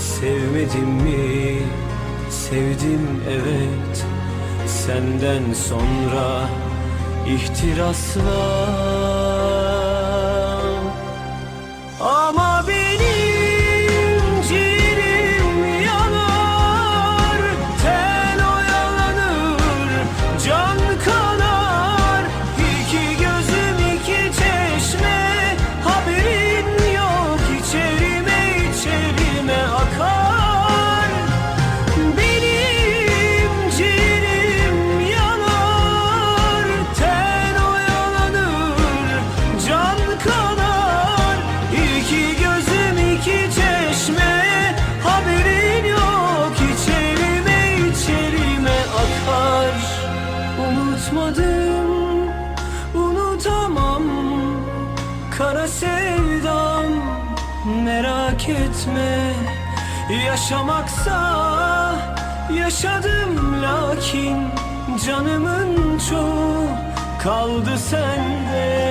sevmedim mi? Sevdim evet Senden sonra ihtirasla merak etme. Yaşamaksa yaşadım lakin Canımın çoğu kaldı sende